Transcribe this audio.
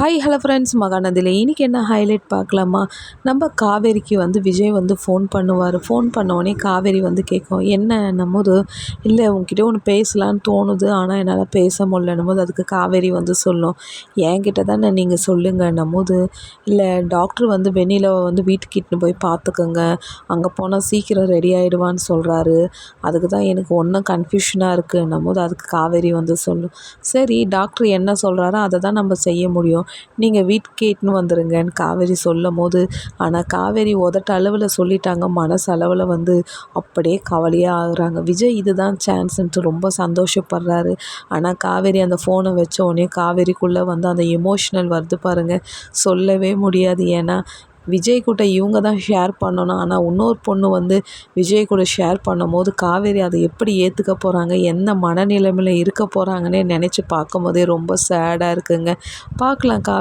Hi hello friends மகாநதியில் இன்றைக்கி என்ன highlight பார்க்கலாமா? நம்ம காவேரிக்கு வந்து விஜய் வந்து ஃபோன் பண்ணுவார். ஃபோன் பண்ணோடனே காவேரி வந்து கேட்கும் என்ன நம்மோது இல்லை உங்ககிட்ட ஒன்று பேசலான்னு தோணுது. ஆனால் என்னால் பேச முடியலன்னும் போது அதுக்கு காவேரி வந்து சொல்லும் என்கிட்ட தானே நீங்கள் சொல்லுங்கள் நம்மோது இல்லை டாக்டர் வந்து வெண்ணிலாவை வந்து வீட்டுக்கு போய் பார்த்துக்கோங்க. அங்கே போனால் சீக்கிரம் ரெடி ஆகிடுவான்னு சொல்கிறாரு அதுக்கு தான் எனக்கு ஒன்றும் கன்ஃபியூஷனாக இருக்குது நம்மோது அதுக்கு காவேரி வந்து சொல்லும் சரி டாக்டர் என்ன சொல்கிறாரோ அதை தான் நம்ம செய்ய முடியும். நீங்கள் வீட்டுக்கு இட்டுன்னு வந்துடுங்கன்னு காவேரி சொல்லும் போது ஆனால் காவேரி உதட்ட அளவில் சொல்லிட்டாங்க. மனசளவில் வந்து அப்படியே கவலையாக ஆகுறாங்க. விஜய் இதுதான் சான்ஸ்ன்ட்டு ரொம்ப சந்தோஷப்படுறாரு. ஆனால் காவேரி அந்த ஃபோனை வச்ச உடனே காவேரிக்குள்ளே வந்து அந்த எமோஷ்னல் வருது பாருங்கள் சொல்லவே முடியாது. ஏன்னா விஜய் கூட இவங்க தான் ஷேர் பண்ணணும். ஆனால் இன்னொரு பொண்ணு வந்து விஜய் கூட ஷேர் பண்ணும்போது காவேரி அதை எப்படி ஏற்றுக்க போகிறாங்க எந்த மனநிலைமையில் இருக்க போகிறாங்கன்னே நினச்சி பார்க்கும்போதே ரொம்ப சேடாக இருக்குங்க. பார்க்கலாம் கா